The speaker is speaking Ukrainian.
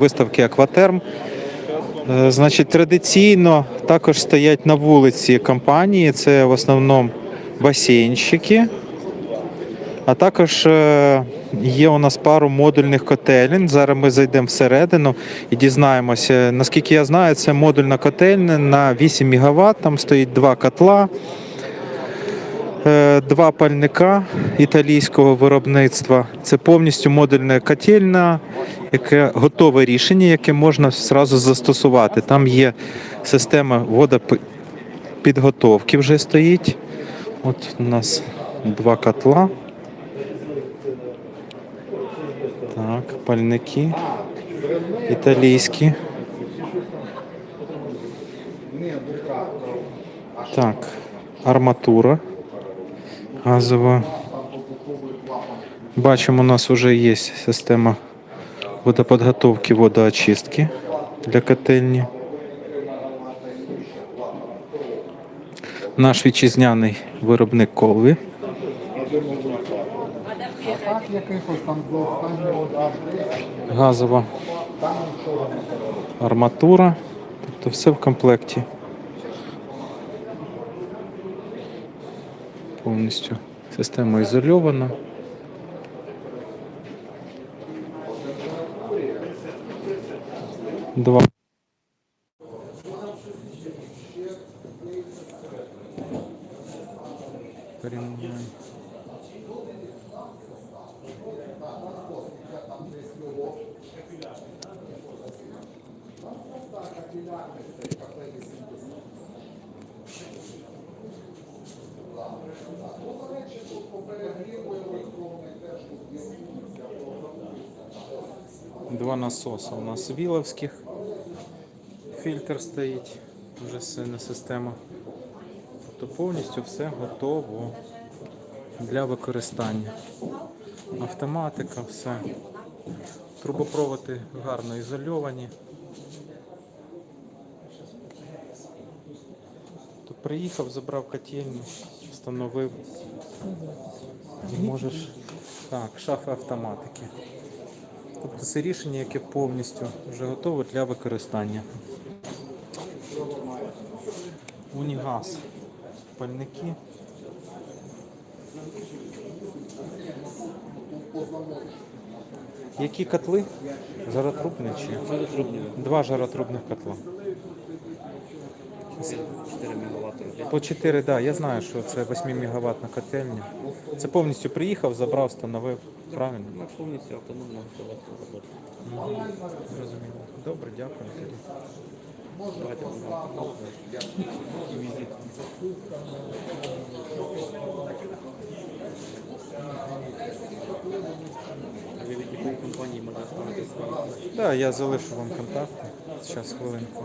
Виставки Акватерм. Е, Значить, традиційно також стоять на вулиці компанії. Це в основному басейнщики. А також е, є у нас пару модульних котелень. Зараз ми зайдемо всередину і дізнаємося. Наскільки я знаю, це модульна котельня на 8 МВт. Там стоїть два котла, два пальника італійського виробництва. Це повністю модульна котельня, яке готове рішення, яке можна зразу застосувати. Там є система водопідготовки вже стоїть. От у нас два котла. Так, пальники італійські. Так, арматура газова. Бачимо, у нас вже є система водоподготовки, водоочистки для котельні. Наш вітчизняний виробник колви. Газова арматура. Тобто все в комплекті. Повністю система ізольована. Два. Перемагає. Два насоси у нас віловських. Фільтр стоїть, вже сильна система. Тобто повністю все готово для використання. Автоматика, все. Трубопроводи гарно ізольовані. То приїхав, забрав котельню, встановив. І можеш. Так, шафи автоматики. Тобто це рішення, яке повністю вже готове для використання. Унігаз. Пальники. Які котли? Жаротрубні чи? Два жаротрубних котла. 4 МВт. По 4, да, я знаю, що це 8 мегаваттна котельня. Це повністю приїхав, забрав, встановив. Правильно? Вона повністю автономна автоматна робота. Зрозуміло. Добре, дякую. Давайте. Візит. Ви від якої компанії можна ставити? Так, да, я залишу вам контакти. Зараз хвилинку.